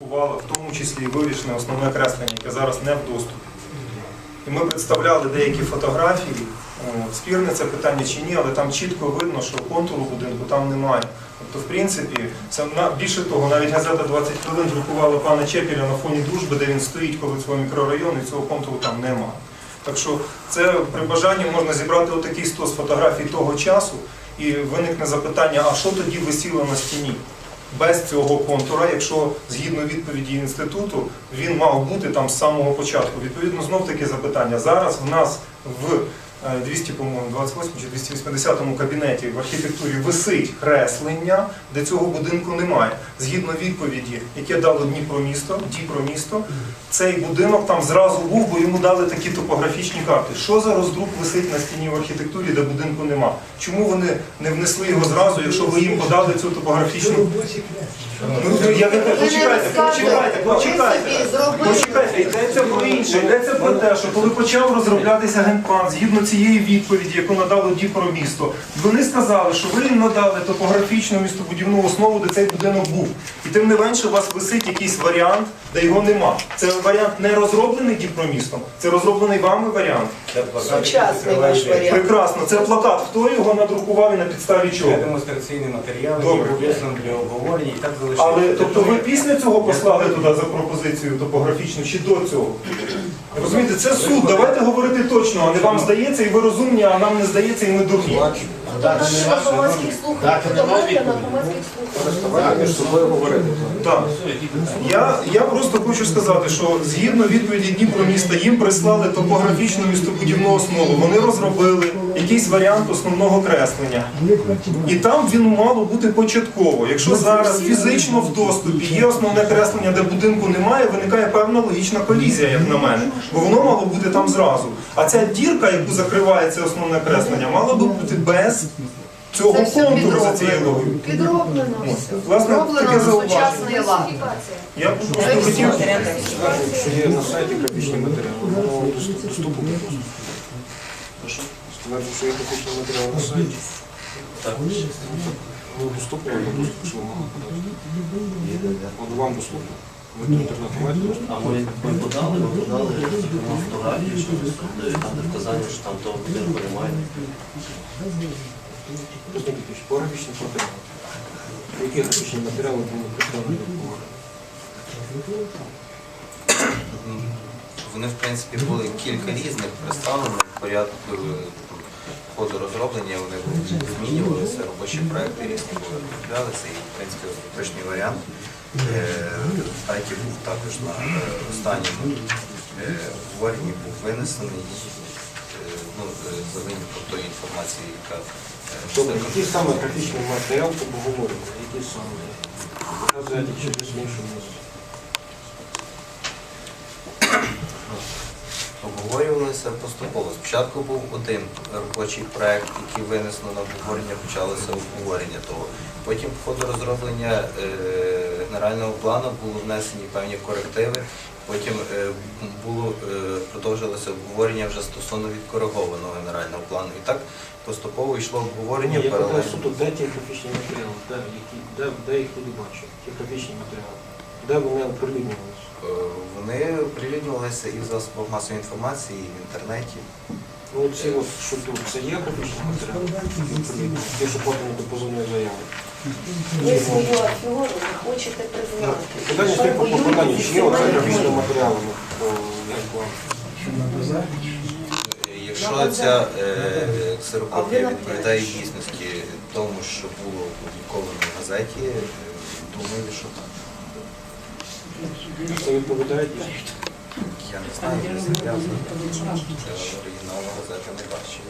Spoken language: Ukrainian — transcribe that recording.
Бувало, в тому числі і вирішене основне креслення, яке зараз не в доступі. І ми представляли деякі фотографії. Спірне це питання чи ні, але там чітко видно, що контуру будинку там немає. Тобто, в принципі, це більше того, навіть газета 20 хвилин друкувала пана Чепіля на фоні дружби, де він стоїть коли свого мікрорайону, і цього контуру там немає. Так що це при бажанні можна зібрати отакий стос фотографій того часу, і виникне запитання, а що тоді висіло на стіні? Без цього контура, якщо згідно відповіді інституту, він мав бути там з самого початку. Відповідно, знов таки запитання. Зараз в нас в 200, по-моєму, 28 чи 280 кабінеті в архітектурі висить креслення, де цього будинку немає. Згідно відповіді, яке дало Дніпромісто, Дніпромісто, цей будинок там зразу був, бо йому дали такі топографічні карти. Що за роздруб висить на стіні в архітектурі, де будинку нема? Чому вони не внесли його зразу, якщо ви їм подали цю топографічну Ну, я не почекайте, почекайте, почекайте. Почекайте, йдеться про інше. Йдеться про те, що коли почав розроблятися генплан, згідно цієї відповіді, яку надало Дніпромісто, вони сказали, що ви їм надали топографічну містобудівну основу, де цей будинок був. І тим не менше у вас висить якийсь варіант, де його нема. Це варіант не розроблений Дніпромістом, це розроблений вами варіант. Сучасний ваш варіант. Прекрасно, це плакат. Хто його надрукував і на підставі чого? Це демонстраційний матеріал, Добре. який був для обговорення і так залишився. Але тобто ви після цього послали туди за пропозицію топографічну чи до цього? Розумієте, це суд. Давайте говорити точно, а не вам здається, і ви розумні, а нам не здається, і ми дурні. На громадських слухах фотографія на громадських слухах. між собою говорити. Так. Я, я просто хочу сказати, що згідно відповіді Дніпроміста їм прислали топографічну містобудівну основу. Вони розробили якийсь варіант основного креслення. І там він мало бути початково. Якщо зараз фізично в доступі є основне креслення, де будинку немає, виникає певна логічна колізія, як на мене. Бо воно мало бути там зразу. А ця дірка, яку закриває це основне креслення, мала би бути без цього Це все контуру за цією. Підроблено все. власне, таке на зауваження. сучасний лад. Я б просто хотів. Що є на сайті графічні матеріали, воно доступно. Сказати, що є графічний матеріал на сайті. Ну, доступно, воно доступ, що ви могли подати. Воно вам доступно. А ми, ми подали, ми подали на фотографії, що там де вказання, що там того будинку немає. Просто якісь по графічних матеріалах. Які графічні матеріали були представлені до? Вони, в принципі, були кілька різних представлених в порядку е, ходу розроблення, вони були змінювалися, робочі проекти різні були розроблялися, і, в принципі, остаточний варіант е, сайті був також на е, останньому е, обговоренні був винесений е, ну, е, за винятком тої інформації, яка е, Добре, який саме графічний матеріал обговорювали? Який саме? Показати чи десь в Обговорювалися поступово. Спочатку був один робочий проект, який винесено на обговорення, почалося обговорення того. Потім по ходу розроблення е, генерального плану було внесені певні корективи. Потім е, було е, продовжилося обговорення вже стосовно відкоригованого генерального плану. І так поступово йшло обговорення я питаю суто, де ті графічні матеріали? Де, де, де їх люди бачать? Ті графічні матеріали? Де вони оприлюднювалися? Е, Вони оприлюднювалися і в засобах масової інформації, і в інтернеті. Ну, ці от, що тут, це є графічні матеріали? Ті, що подані до позовної заяви. Ви свою археологію не хочете признати. Питання стоїть по попаданню, чи є оце матеріалами по генплану? Якщо ця е, ксерокопія відповідає дійсності тому, що було опубліковано в газеті, е, думаю, що так. Це відповідає дійсно. Я не знаю, не зв'язано. Це оригінал газети не бачив.